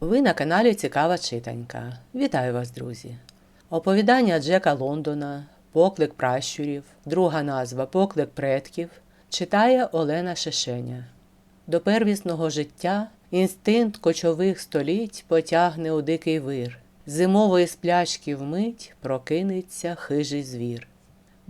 Ви на каналі Цікава Читанька. Вітаю вас, друзі! Оповідання Джека Лондона, Поклик пращурів, друга назва Поклик предків читає Олена Шишеня. До первісного життя інстинкт кочових століть потягне у дикий вир. Зимової сплячки вмить прокинеться хижий звір.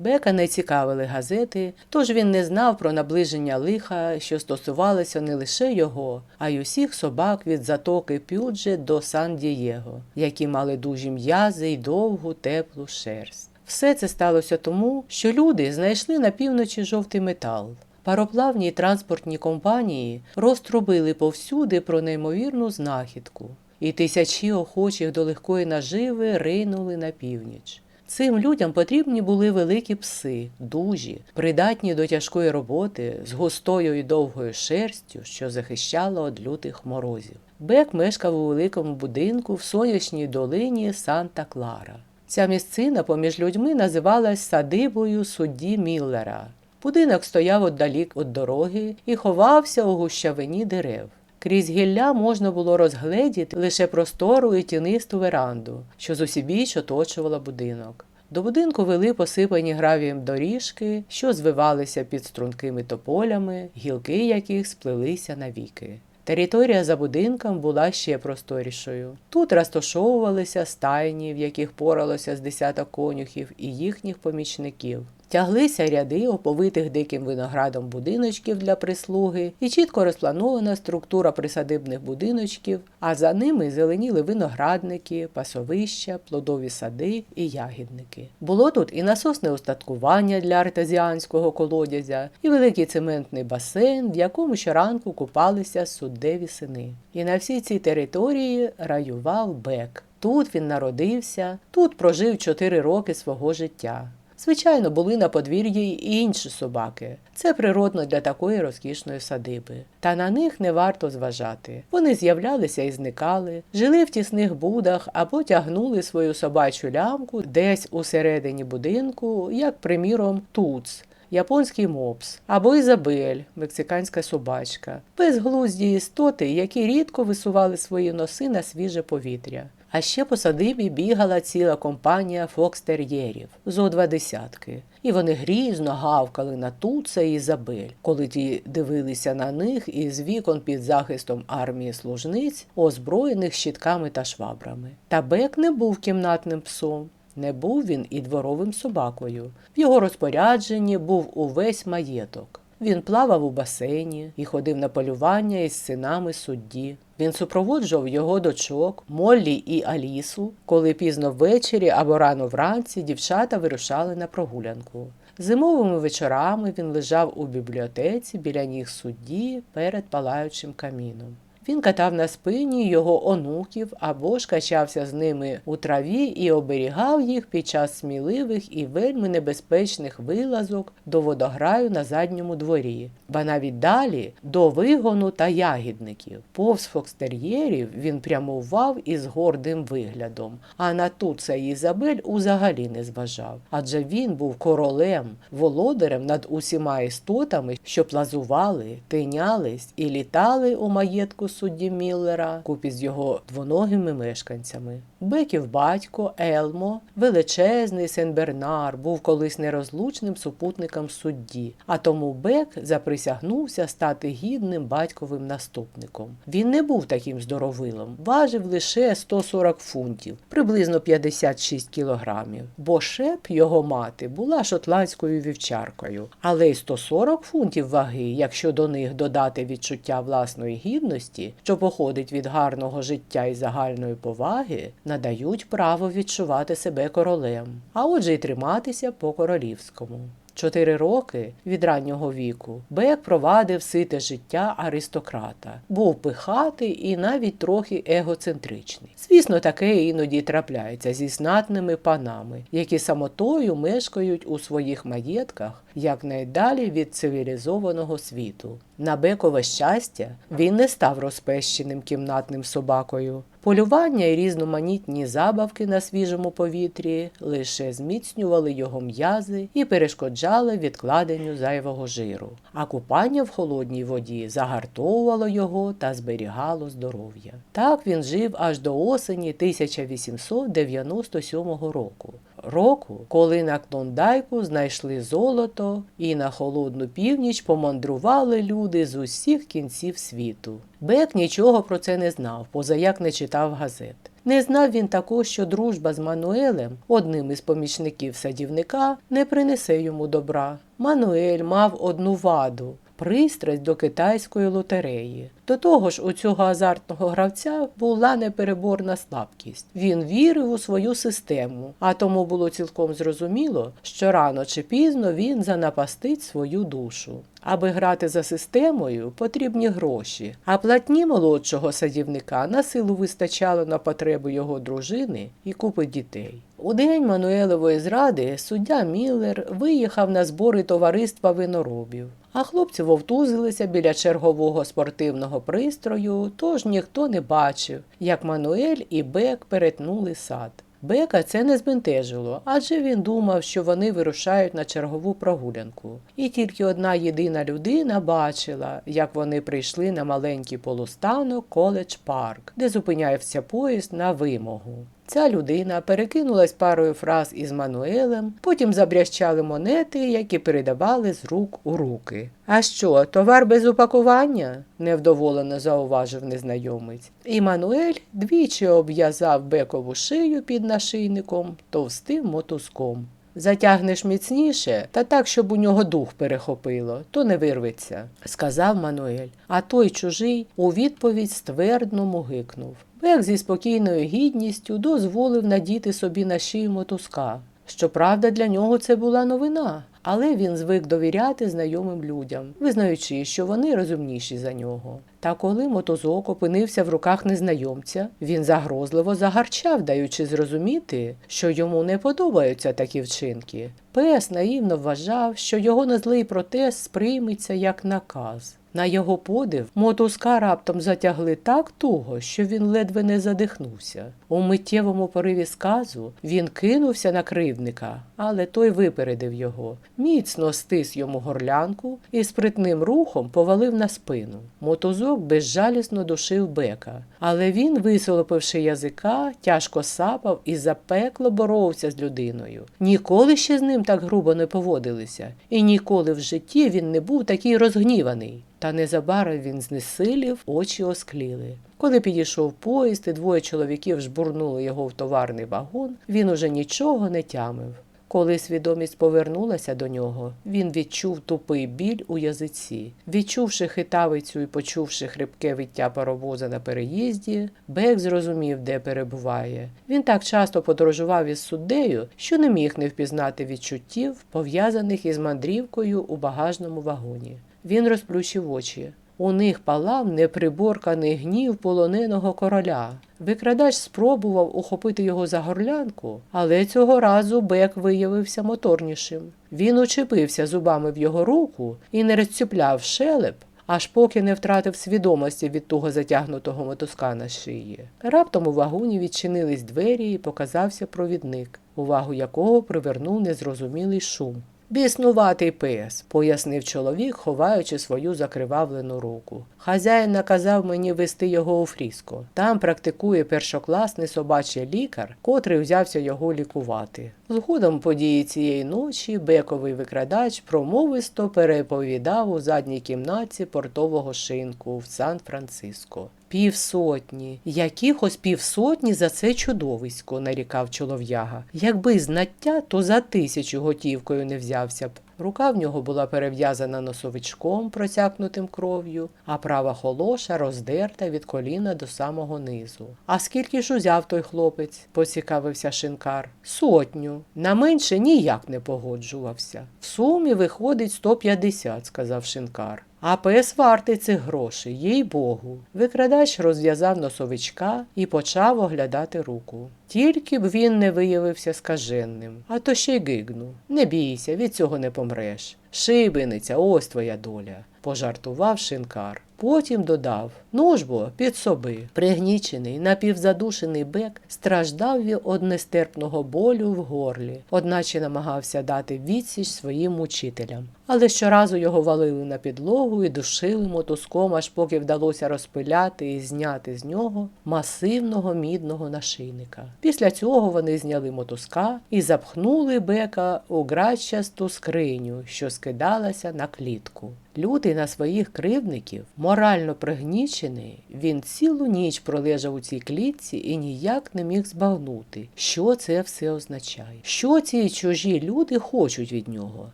Бека не цікавили газети, тож він не знав про наближення лиха, що стосувалося не лише його, а й усіх собак від затоки Пюдже до Сан-Дієго, які мали дужі м'язи й довгу теплу шерсть. Все це сталося тому, що люди знайшли на півночі жовтий метал. Пароплавні й транспортні компанії розтрубили повсюди про неймовірну знахідку, і тисячі охочих до легкої наживи ринули на північ. Цим людям потрібні були великі пси, дужі, придатні до тяжкої роботи, з густою і довгою шерстю, що захищала від лютих морозів. Бек мешкав у великому будинку в сонячній долині Санта-Клара. Ця місцина поміж людьми називалась садибою судді Міллера. Будинок стояв отдалік від дороги і ховався у гущавині дерев. Крізь гілля можна було розгледіти лише простору і тінисту веранду, що зусібіч оточувала будинок. До будинку вели посипані гравієм доріжки, що звивалися під стрункими тополями, гілки яких сплелися навіки. Територія за будинком була ще просторішою. Тут розташовувалися стайні, в яких поралося з десяток конюхів і їхніх помічників. Тяглися ряди оповитих диким виноградом будиночків для прислуги і чітко розпланована структура присадибних будиночків, а за ними зеленіли виноградники, пасовища, плодові сади і ягідники. Було тут і насосне устаткування для артезіанського колодязя, і великий цементний басейн, в якому щоранку купалися суддеві сини. І на всій цій території раював Бек. Тут він народився, тут прожив чотири роки свого життя. Звичайно, були на подвір'ї і інші собаки. Це природно для такої розкішної садиби. Та на них не варто зважати. Вони з'являлися і зникали, жили в тісних будах або тягнули свою собачу лямку десь усередині будинку, як, приміром, туц. Японський мопс або Ізабель, мексиканська собачка, безглузді істоти, які рідко висували свої носи на свіже повітря. А ще по садибі бігала ціла компанія фокстер'єрів зо два десятки, і вони грізно гавкали на Туца і Ізабель, коли ті дивилися на них із вікон під захистом армії служниць, озброєних щитками та швабрами. Та Бек не був кімнатним псом. Не був він і дворовим собакою. В його розпорядженні був увесь маєток. Він плавав у басейні і ходив на полювання із синами судді. Він супроводжував його дочок, Моллі і Алісу, коли пізно ввечері або рано вранці дівчата вирушали на прогулянку. Зимовими вечорами він лежав у бібліотеці біля ніг судді перед палаючим каміном. Він катав на спині його онуків або ж качався з ними у траві і оберігав їх під час сміливих і вельми небезпечних вилазок до водограю на задньому дворі, ба навіть далі до вигону та ягідників. Повз фокстер'єрів він прямував із гордим виглядом, а на Туца і Ізабель узагалі не зважав, адже він був королем, володарем над усіма істотами, що плазували, тинялись і літали у маєтку судді Міллера купі з його двоногими мешканцями. Беків батько Елмо, величезний Сен-Бернар, був колись нерозлучним супутником судді, а тому Бек заприсягнувся стати гідним батьковим наступником. Він не був таким здоровилом, важив лише 140 фунтів, приблизно 56 кілограмів, бо шеп його мати була шотландською вівчаркою, але й 140 фунтів ваги, якщо до них додати відчуття власної гідності, що походить від гарного життя і загальної поваги, надають право відчувати себе королем, а отже й триматися по королівському. Чотири роки від раннього віку Бек провадив сите життя аристократа, був пихатий і навіть трохи егоцентричний. Звісно, таке іноді трапляється зі знатними панами, які самотою мешкають у своїх маєтках якнайдалі від цивілізованого світу. На Бекове щастя, він не став розпещеним кімнатним собакою. Полювання і різноманітні забавки на свіжому повітрі лише зміцнювали його м'язи і перешкоджали відкладенню зайвого жиру, а купання в холодній воді загартовувало його та зберігало здоров'я. Так він жив аж до осені 1897 року. Року, коли на Клондайку знайшли золото і на холодну північ помандрували люди з усіх кінців світу. Бек нічого про це не знав, поза як не читав газет. Не знав він також, що дружба з Мануелем, одним із помічників садівника, не принесе йому добра. Мануель мав одну ваду пристрасть до китайської лотереї. До того ж, у цього азартного гравця була непереборна слабкість. Він вірив у свою систему, а тому було цілком зрозуміло, що рано чи пізно він занапастить свою душу. Аби грати за системою, потрібні гроші, а платні молодшого садівника на силу вистачало на потреби його дружини і купи дітей. У день Мануелевої зради суддя Міллер виїхав на збори товариства виноробів. А хлопці вовтузилися біля чергового спортивного пристрою, тож ніхто не бачив, як Мануель і Бек перетнули сад. Бека це не збентежило, адже він думав, що вони вирушають на чергову прогулянку. І тільки одна єдина людина бачила, як вони прийшли на маленький полустанок коледж парк, де зупиняється поїзд на вимогу. Ця людина перекинулась парою фраз із Мануелем, потім забрящали монети, які передавали з рук у руки. А що, товар без упакування? невдоволено зауважив незнайомець. І Мануель двічі обв'язав бекову шию під нашийником товстим мотузком. Затягнеш міцніше, та так, щоб у нього дух перехопило, то не вирветься, сказав Мануель. А той чужий у відповідь ствердно мугикнув. Бек зі спокійною гідністю дозволив надіти собі на шию мотузка. Щоправда, для нього це була новина, але він звик довіряти знайомим людям, визнаючи, що вони розумніші за нього. Та коли мотузок опинився в руках незнайомця, він загрозливо загарчав, даючи зрозуміти, що йому не подобаються такі вчинки. Пес наївно вважав, що його незлий протест сприйметься як наказ. На його подив мотузка раптом затягли так туго, що він ледве не задихнувся. У миттєвому пориві сказу він кинувся на кривдника, але той випередив його, міцно стис йому горлянку і спритним рухом повалив на спину. Мотузок безжалісно душив бека, але він, висолопивши язика, тяжко сапав і запекло боровся з людиною. Ніколи ще з ним так грубо не поводилися, і ніколи в житті він не був такий розгніваний. Та незабаром він знесилів, очі оскліли. Коли підійшов поїзд і двоє чоловіків жбурнули його в товарний вагон, він уже нічого не тямив. Коли свідомість повернулася до нього, він відчув тупий біль у язиці. Відчувши хитавицю і почувши хрипке виття паровоза на переїзді, Бек зрозумів, де перебуває. Він так часто подорожував із суддею, що не міг не впізнати відчуттів, пов'язаних із мандрівкою у багажному вагоні. Він розплющив очі. У них палав неприборканий гнів полоненого короля. Викрадач спробував ухопити його за горлянку, але цього разу Бек виявився моторнішим. Він учепився зубами в його руку і не розцюпляв шелеп, аж поки не втратив свідомості від того затягнутого мотузка на шиї. Раптом у вагоні відчинились двері і показався провідник, увагу якого привернув незрозумілий шум. Біснуватий пес, пояснив чоловік, ховаючи свою закривавлену руку. Хазяїн наказав мені вести його у фріско. Там практикує першокласний собачий лікар, котрий взявся його лікувати. Згодом події цієї ночі бековий викрадач промовисто переповідав у задній кімнаті портового шинку в Сан-Франциско. Півсотні, якихось півсотні за це чудовисько, нарікав чолов'яга. Якби знаття, то за тисячу готівкою не взявся б. Рука в нього була перев'язана носовичком, просякнутим кров'ю, а права холоша роздерта від коліна до самого низу. А скільки ж узяв той хлопець? поцікавився шинкар. Сотню. На менше ніяк не погоджувався. В сумі виходить 150, сказав шинкар. А пес вартий цих грошей, їй богу. Викрадач розв'язав носовичка і почав оглядати руку. Тільки б він не виявився скаженним, а то ще й гигнув. Не бійся, від цього не помреш. Шибениця, ось твоя доля, пожартував шинкар. Потім додав Ну ж бо, під соби. Пригнічений, напівзадушений бек страждав від нестерпного болю в горлі, одначе намагався дати відсіч своїм мучителям. Але щоразу його валили на підлогу і душили мотузком, аж поки вдалося розпиляти і зняти з нього масивного мідного нашийника. Після цього вони зняли мотузка і запхнули бека у грачасту скриню, що скидалася на клітку. Лютий на своїх кривдників, морально пригнічений, він цілу ніч пролежав у цій клітці і ніяк не міг збагнути, що це все означає. Що ці чужі люди хочуть від нього?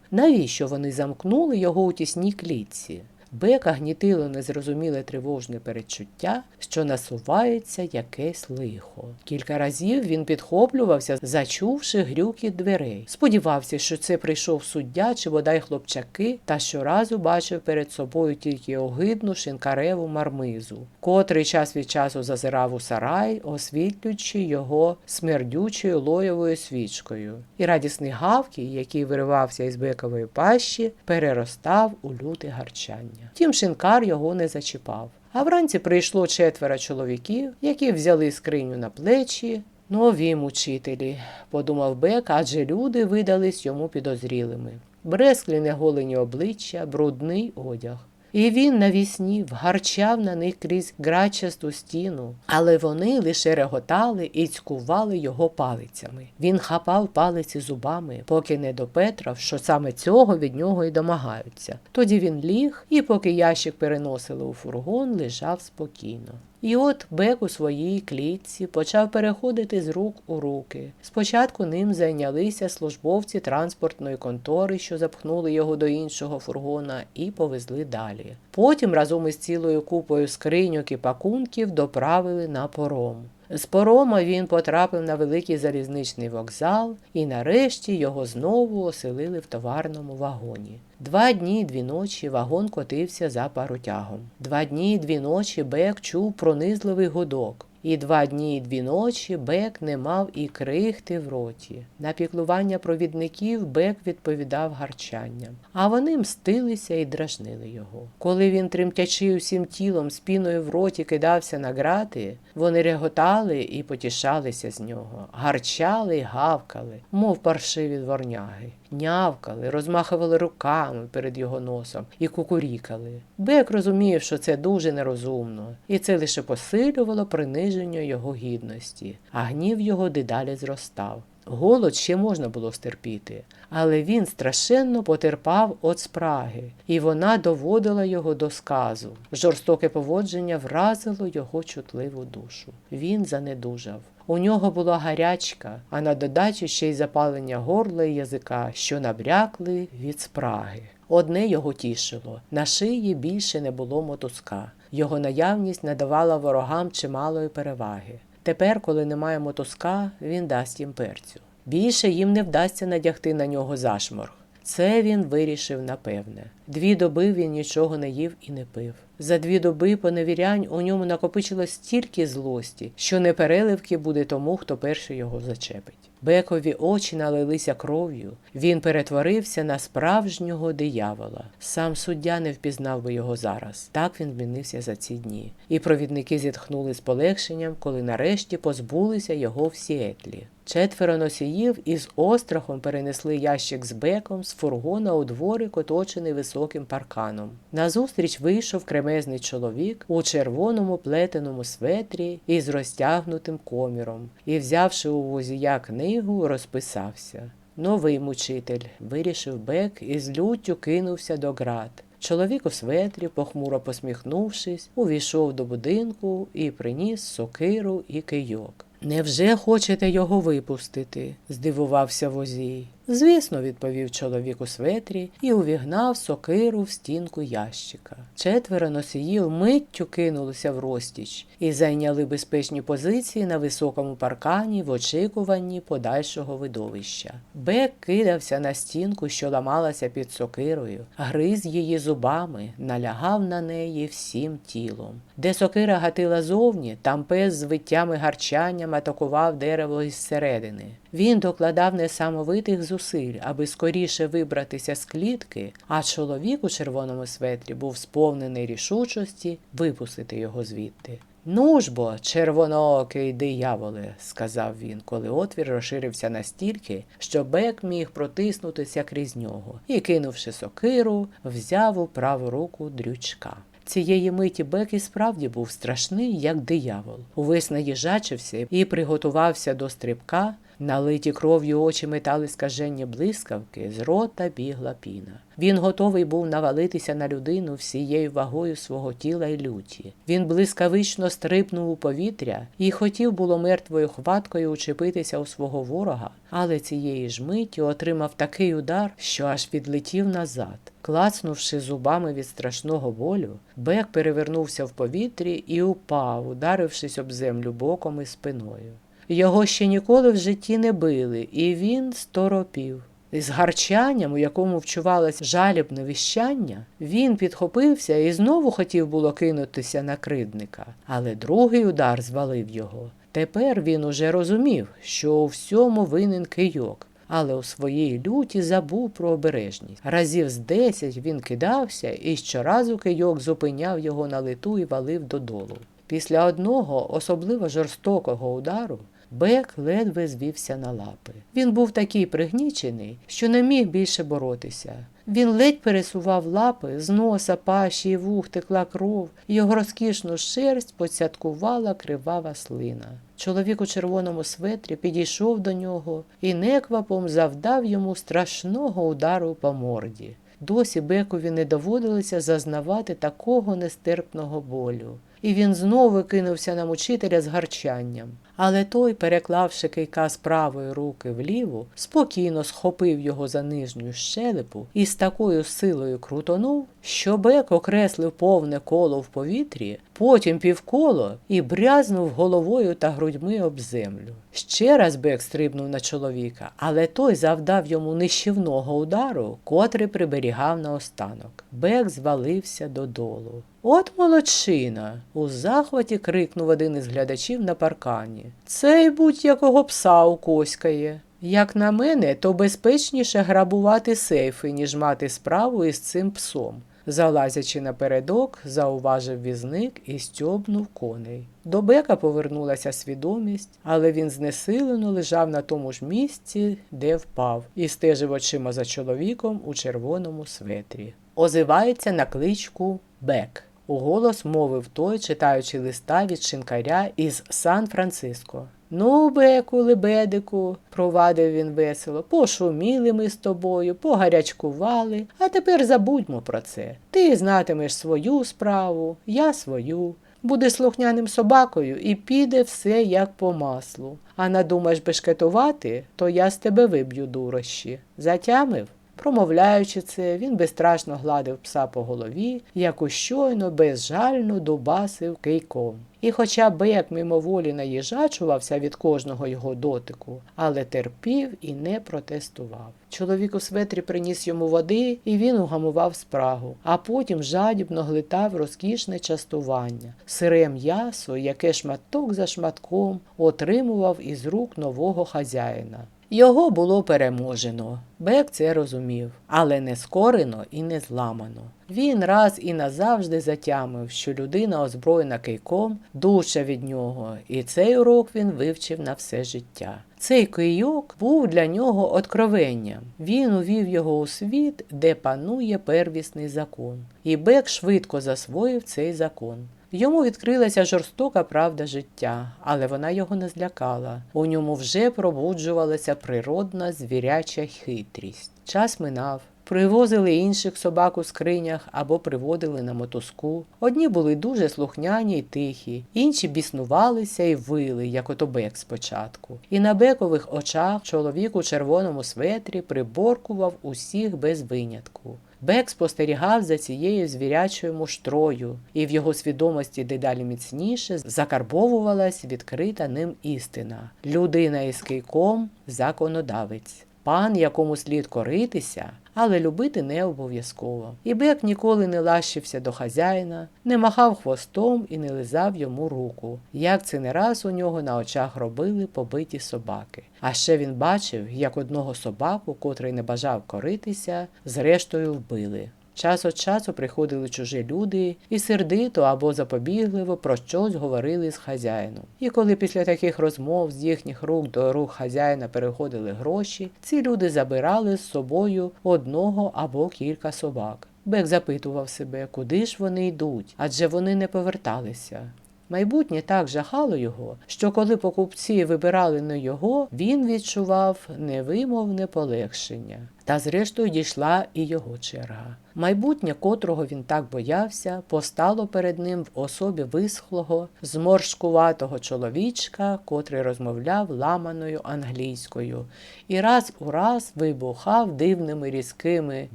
Навіщо вони замкнули його у тісній клітці? Бека гнітило незрозуміле тривожне передчуття, що насувається якесь лихо. Кілька разів він підхоплювався, зачувши грюкіт дверей. Сподівався, що це прийшов суддя чи бодай хлопчаки, та щоразу бачив перед собою тільки огидну шинкареву мармизу, котрий час від часу зазирав у сарай, освітлюючи його смердючою лоєвою свічкою. І радісний гавкій, який виривався із бекової пащі, переростав у люте гарчання. Втім, шинкар його не зачіпав. А вранці прийшло четверо чоловіків, які взяли скриню на плечі. Нові мучителі, подумав Бек, адже люди видались йому підозрілими. Бресклі неголені обличчя, брудний одяг. І він навісні вгарчав на них крізь грачасту стіну, але вони лише реготали і цькували його палицями. Він хапав палиці зубами, поки не допетрав, що саме цього від нього й домагаються. Тоді він ліг, і поки ящик переносили у фургон, лежав спокійно. І от Бек у своїй клітці почав переходити з рук у руки. Спочатку ним зайнялися службовці транспортної контори, що запхнули його до іншого фургона, і повезли далі. Потім разом із цілою купою скриньок і пакунків доправили на пором. З порома він потрапив на великий залізничний вокзал, і нарешті його знову оселили в товарному вагоні. Два дні й дві ночі вагон котився за паротягом. Два дні й дві ночі Бек чув пронизливий гудок. І два дні й дві ночі Бек не мав і крихти в роті. На піклування провідників Бек відповідав гарчанням, а вони мстилися і дражнили його. Коли він, тремтячи усім тілом, з піною в роті кидався на грати, вони реготали і потішалися з нього, гарчали й гавкали, мов паршиві дворняги. Нявкали, розмахували руками перед його носом і кукурікали. Бек розумів, що це дуже нерозумно, і це лише посилювало приниження його гідності, а гнів його дедалі зростав. Голод ще можна було стерпіти, але він страшенно потерпав від спраги, і вона доводила його до сказу. Жорстоке поводження вразило його чутливу душу. Він занедужав. У нього була гарячка, а на додачу ще й запалення горла і язика, що набрякли від спраги. Одне його тішило на шиї більше не було мотузка. Його наявність надавала ворогам чималої переваги. Тепер, коли немає мотузка, він дасть їм перцю. Більше їм не вдасться надягти на нього зашморг. Це він вирішив напевне. Дві доби він нічого не їв і не пив. За дві доби поневірянь у ньому накопичилось стільки злості, що непереливки буде тому, хто перший його зачепить. Бекові очі налилися кров'ю. Він перетворився на справжнього диявола. Сам суддя не впізнав би його зараз. Так він змінився за ці дні. І провідники зітхнули з полегшенням, коли нарешті позбулися його в Сіетлі. Четверо носіїв із острахом перенесли ящик з беком з фургона у дворик, оточений високим парканом. Назустріч вийшов кремезний чоловік у червоному плетеному светрі із розтягнутим коміром і, взявши у возія книгу, розписався. Новий мучитель, вирішив Бек і з люттю кинувся до град. Чоловік у светрі, похмуро посміхнувшись, увійшов до будинку і приніс сокиру і кийок. Невже хочете його випустити? здивувався возій. Звісно, відповів чоловік у светрі і увігнав сокиру в стінку ящика. Четверо носіїв миттю кинулися в розтіч і зайняли безпечні позиції на високому паркані в очікуванні подальшого видовища. Бек кидався на стінку, що ламалася під сокирою, гриз її зубами, налягав на неї всім тілом. Де сокира гатила зовні, там пес з виттями гарчанням атакував дерево із середини. Він докладав несамовитих зусиль, аби скоріше вибратися з клітки, а чоловік у червоному светрі був сповнений рішучості випустити його звідти. Ну ж бо, червоноокий дияволе, сказав він, коли отвір розширився настільки, що бек міг протиснутися крізь нього, і, кинувши сокиру, взяв у праву руку дрючка. Цієї миті Бек і справді був страшний, як диявол. Увесь наїжачився і приготувався до стрибка, налиті кров'ю очі метали скажені блискавки, з рота бігла піна. Він готовий був навалитися на людину всією вагою свого тіла й люті. Він блискавично стрибнув у повітря і хотів було мертвою хваткою учепитися у свого ворога, але цієї ж миті отримав такий удар, що аж відлетів назад. Клацнувши зубами від страшного болю, Бек перевернувся в повітрі і упав, ударившись об землю боком і спиною. Його ще ніколи в житті не били, і він сторопів. З гарчанням, у якому вчувалось жалібне віщання, він підхопився і знову хотів було кинутися на кридника, але другий удар звалив його. Тепер він уже розумів, що у всьому винен кийок, але у своїй люті забув про обережність. Разів з десять він кидався, і щоразу кийок зупиняв його на лету і валив додолу. Після одного особливо жорстокого удару Бек ледве звівся на лапи. Він був такий пригнічений, що не міг більше боротися. Він ледь пересував лапи, з носа, паші і вух текла кров, його розкішну шерсть поцяткувала кривава слина. Чоловік у червоному светрі підійшов до нього і неквапом завдав йому страшного удару по морді. Досі Бекові не доводилося зазнавати такого нестерпного болю. І він знову кинувся на мучителя з гарчанням. Але той, переклавши кийка з правої руки вліву, спокійно схопив його за нижню щелепу і з такою силою крутонув, що бек окреслив повне коло в повітрі, потім півколо і брязнув головою та грудьми об землю. Ще раз бек стрибнув на чоловіка, але той завдав йому нищівного удару, котрий приберігав наостанок. Бек звалився додолу. От молодчина. у захваті крикнув один із глядачів на паркані. Цей будь-якого пса укоськає. Як на мене, то безпечніше грабувати сейфи, ніж мати справу із цим псом. Залазячи напередок, зауважив візник і стьобнув коней. До бека повернулася свідомість, але він знесилено лежав на тому ж місці, де впав, і стежив очима за чоловіком у червоному светрі. Озивається на кличку Бек. Уголос мовив той, читаючи листа від шинкаря із Сан-Франциско. Ну, беку, лебедику, провадив він весело, пошуміли ми з тобою, погарячкували, а тепер забудьмо про це. Ти знатимеш свою справу, я свою. Будеш слухняним собакою і піде все як по маслу. А надумаєш бешкетувати, то я з тебе виб'ю дурощі. Затямив? Промовляючи це, він безстрашно гладив пса по голові, яку щойно безжально дубасив кийком. І хоча бек мимоволі наїжачувався від кожного його дотику, але терпів і не протестував. Чоловік у светрі приніс йому води, і він угамував спрагу, а потім жадібно глитав розкішне частування, сире м'ясо, яке шматок за шматком отримував із рук нового хазяїна. Його було переможено. Бек це розумів, але не скорено і не зламано. Він раз і назавжди затямив, що людина, озброєна кийком, дужча від нього, і цей урок він вивчив на все життя. Цей кийок був для нього откровенням. Він увів його у світ, де панує первісний закон. І Бек швидко засвоїв цей закон. Йому відкрилася жорстока правда життя, але вона його не злякала. У ньому вже пробуджувалася природна звіряча хитрість. Час минав. привозили інших собак у скринях або приводили на мотузку. Одні були дуже слухняні й тихі, інші біснувалися і вили, як ото бек спочатку. І на бекових очах чоловік у червоному светрі приборкував усіх без винятку. Бек спостерігав за цією звірячою муштрою, і в його свідомості дедалі міцніше закарбовувалась відкрита ним істина людина із кийком законодавець. Пан, якому слід коритися, але любити не обов'язково. І Бек ніколи не лащився до хазяїна, не махав хвостом і не лизав йому руку, як це не раз у нього на очах робили побиті собаки. А ще він бачив, як одного собаку, котрий не бажав коритися, зрештою вбили. Час від часу приходили чужі люди і сердито або запобігливо про щось говорили з хазяїном. І коли після таких розмов з їхніх рук до рук хазяїна переходили гроші, ці люди забирали з собою одного або кілька собак. Бек запитував себе, куди ж вони йдуть, адже вони не поверталися. Майбутнє так жахало його, що коли покупці вибирали не його, він відчував невимовне полегшення. Та зрештою дійшла і його черга. Майбутнє, котрого він так боявся, постало перед ним в особі висхлого, зморшкуватого чоловічка, котрий розмовляв ламаною англійською, і раз у раз вибухав дивними різкими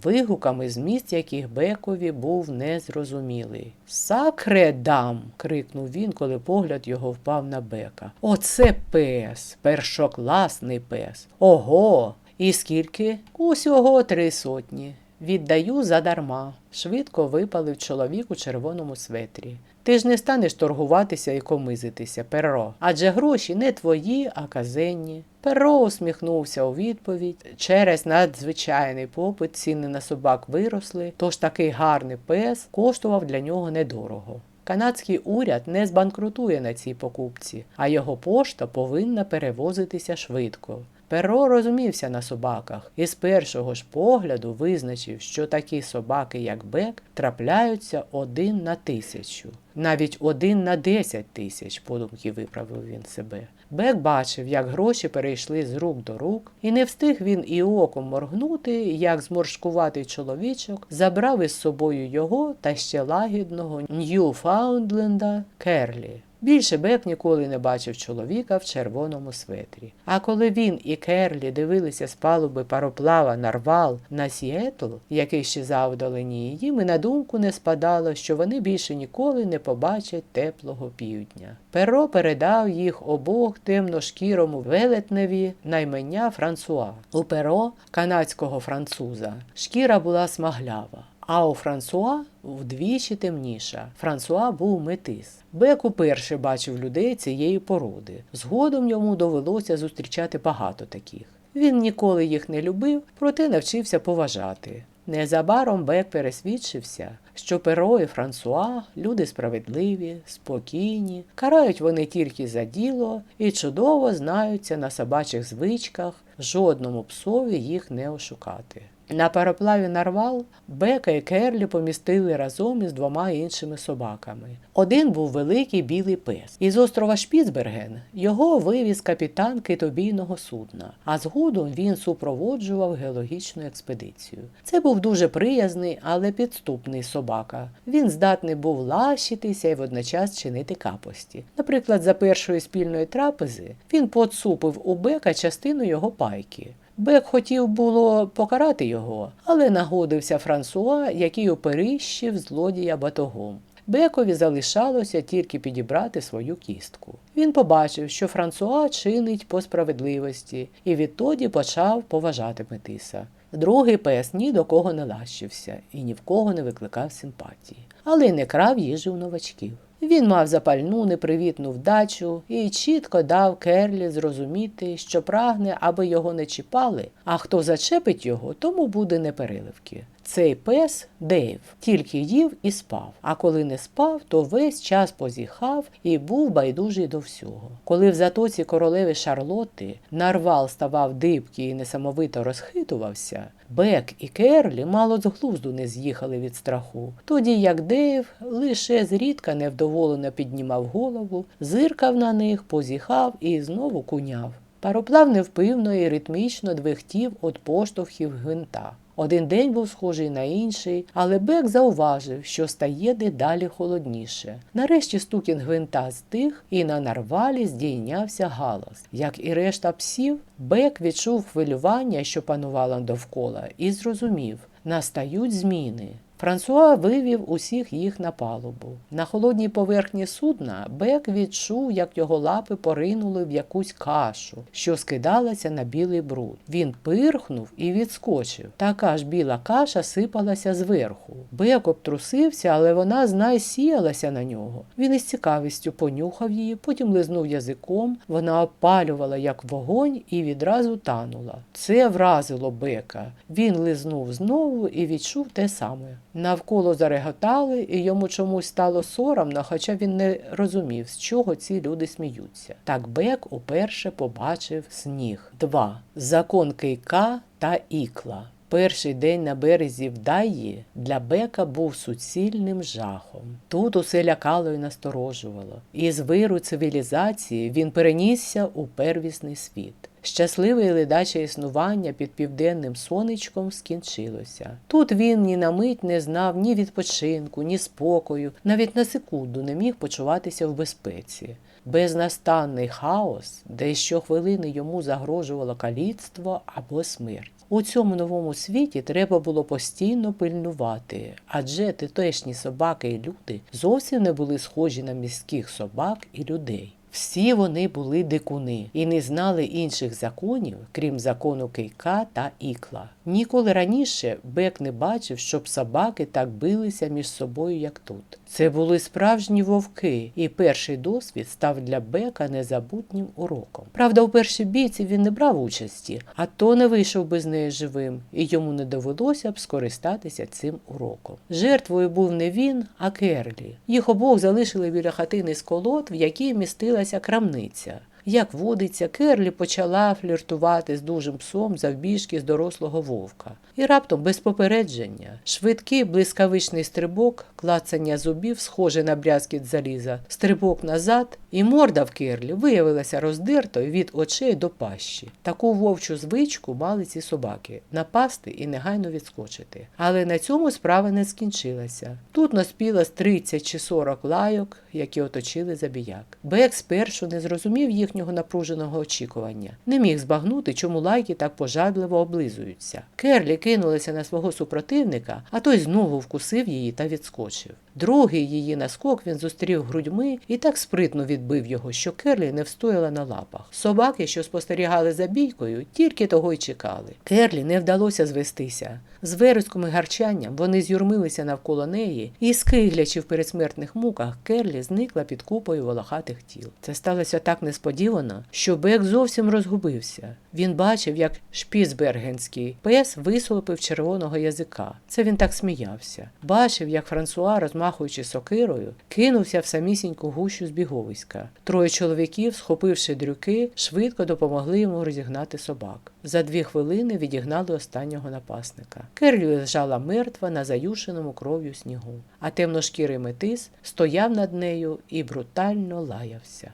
вигуками, зміст яких Бекові був незрозумілий. Сакре дам. крикнув він, коли погляд його впав на бека. Оце пес, першокласний пес. Ого! І скільки? Усього три сотні. Віддаю задарма, швидко випалив чоловік у червоному светрі. Ти ж не станеш торгуватися і комизитися, перо. Адже гроші не твої, а казенні. Перо усміхнувся у відповідь. Через надзвичайний попит ціни на собак виросли, тож такий гарний пес коштував для нього недорого. Канадський уряд не збанкрутує на цій покупці, а його пошта повинна перевозитися швидко. Перо розумівся на собаках і з першого ж погляду визначив, що такі собаки, як Бек, трапляються один на тисячу, навіть один на десять тисяч, подумки виправив він себе. Бек бачив, як гроші перейшли з рук до рук, і не встиг він і оком моргнути, як зморшкуватий чоловічок забрав із собою його та ще лагідного Ньюфаундленда Керлі. Більше Бек ніколи не бачив чоловіка в червоному светрі. А коли він і Керлі дивилися з палуби пароплава Нарвал на Сіетл, який щезав вдалині, їм і на думку не спадало, що вони більше ніколи не побачать теплого півдня. Перо передав їх обох темношкірому велетневі наймення Франсуа. У перо канадського француза шкіра була смаглява. А у Франсуа вдвічі темніша. Франсуа був метис. Бек уперше бачив людей цієї породи. Згодом йому довелося зустрічати багато таких. Він ніколи їх не любив, проте навчився поважати. Незабаром Бек пересвідчився, що Перо і Франсуа люди справедливі, спокійні, карають вони тільки за діло і чудово знаються на собачих звичках, жодному псові їх не ошукати. На пароплаві Нарвал Бека і Керлі помістили разом із двома іншими собаками. Один був великий білий пес. Із острова Шпіцберген його вивіз капітан китобійного судна, а згодом він супроводжував геологічну експедицію. Це був дуже приязний, але підступний собака. Він здатний був лащитися і водночас чинити капості. Наприклад, за першої спільної трапези він подсупив у Бека частину його пайки. Бек хотів було покарати його, але нагодився Франсуа, який оперіщив злодія батогом. Бекові залишалося тільки підібрати свою кістку. Він побачив, що Франсуа чинить по справедливості, і відтоді почав поважати метиса. Другий пес ні до кого не лащився і ні в кого не викликав симпатії, але й не крав їжі у новачків. Він мав запальну непривітну вдачу і чітко дав Керлі зрозуміти, що прагне, аби його не чіпали, а хто зачепить його, тому буде непереливки. Цей пес Дейв тільки їв і спав, а коли не спав, то весь час позіхав і був байдужий до всього. Коли в затоці королеви Шарлотти нарвал ставав дибкий і несамовито розхитувався, Бек і Керлі мало з глузду не з'їхали від страху, тоді як Дейв лише зрідка невдоволено піднімав голову, зиркав на них, позіхав і знову куняв. Пароплав невпивно і ритмічно двихтів від поштовхів гвинта. Один день був схожий на інший, але Бек зауважив, що стає дедалі холодніше. Нарешті стукін гвинта стих, і на нарвалі здійнявся галас. Як і решта псів, Бек відчув хвилювання, що панувало довкола, і зрозумів, настають зміни. Франсуа вивів усіх їх на палубу. На холодній поверхні судна Бек відчув, як його лапи поринули в якусь кашу, що скидалася на білий бруд. Він пирхнув і відскочив. Така ж біла каша сипалася зверху. Бек обтрусився, але вона знай сіялася на нього. Він із цікавістю понюхав її, потім лизнув язиком. Вона опалювала як вогонь і відразу танула. Це вразило Бека. Він лизнув знову і відчув те саме. Навколо зареготали, і йому чомусь стало соромно, хоча він не розумів, з чого ці люди сміються. Так Бек уперше побачив сніг. 2. Закон Кейка та Ікла. Перший день на березі Вдаї для Бека був суцільним жахом. Тут усе лякало і насторожувало. Із виру цивілізації він перенісся у первісний світ. Щасливе і ледаче існування під південним сонечком скінчилося. Тут він ні на мить не знав ні відпочинку, ні спокою, навіть на секунду не міг почуватися в безпеці. Безнастанний хаос, де щохвилини йому загрожувало каліцтво або смерть. У цьому новому світі треба було постійно пильнувати, адже тетешні собаки і люди зовсім не були схожі на міських собак і людей. Всі вони були дикуни і не знали інших законів, крім закону Кейка та Ікла. Ніколи раніше Бек не бачив, щоб собаки так билися між собою, як тут. Це були справжні вовки, і перший досвід став для Бека незабутнім уроком. Правда, у першій бійці він не брав участі, а то не вийшов би з неї живим, і йому не довелося б скористатися цим уроком. Жертвою був не він, а Керлі. Їх обох залишили біля хатини з колод, в якій містилася крамниця. Як водиться, Керлі почала фліртувати з дужим псом завбіжки з дорослого вовка. І раптом, без попередження, швидкий блискавичний стрибок, клацання зубів, схоже на брязкіт заліза, стрибок назад, і морда в Керлі виявилася роздертою від очей до пащі. Таку вовчу звичку мали ці собаки напасти і негайно відскочити. Але на цьому справа не скінчилася. Тут наспіло з 30 чи 40 лайок, які оточили забіяк. Бек спершу не зрозумів їхнього напруженого очікування, не міг збагнути, чому лайки так пожадливо облизуються. Керлі кинулася на свого супротивника, а той знову вкусив її та відскочив. Другий її наскок він зустрів грудьми і так спритно відбив його, що Керлі не встояла на лапах. Собаки, що спостерігали за бійкою, тільки того й чекали. Керлі не вдалося звестися. З вереском і гарчанням вони з'юрмилися навколо неї, і, скиглячи в передсмертних муках, Керлі зникла під купою волохатих тіл. Це сталося так несподівано, що Бек зовсім розгубився. Він бачив, як шпіцбергенський пес висолопив червоного язика. Це він так сміявся. Бачив, як Франсуа, розмахуючи сокирою, кинувся в самісіньку гущу збіговиська. Троє чоловіків, схопивши дрюки, швидко допомогли йому розігнати собак. За дві хвилини відігнали останнього напасника. Керлі лежала мертва на заюшеному кров'ю снігу, а темношкірий метис стояв над нею і брутально лаявся.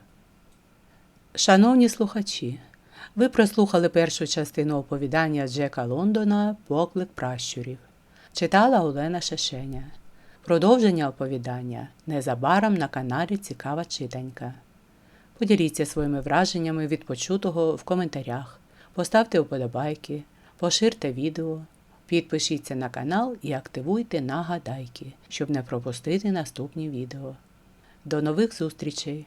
Шановні слухачі, ви прослухали першу частину оповідання Джека Лондона Поклик пращурів. Читала Олена Шешеня. Продовження оповідання незабаром на каналі Цікава читанька. Поділіться своїми враженнями від почутого в коментарях, поставте вподобайки, поширте відео, підпишіться на канал і активуйте нагадайки, щоб не пропустити наступні відео. До нових зустрічей!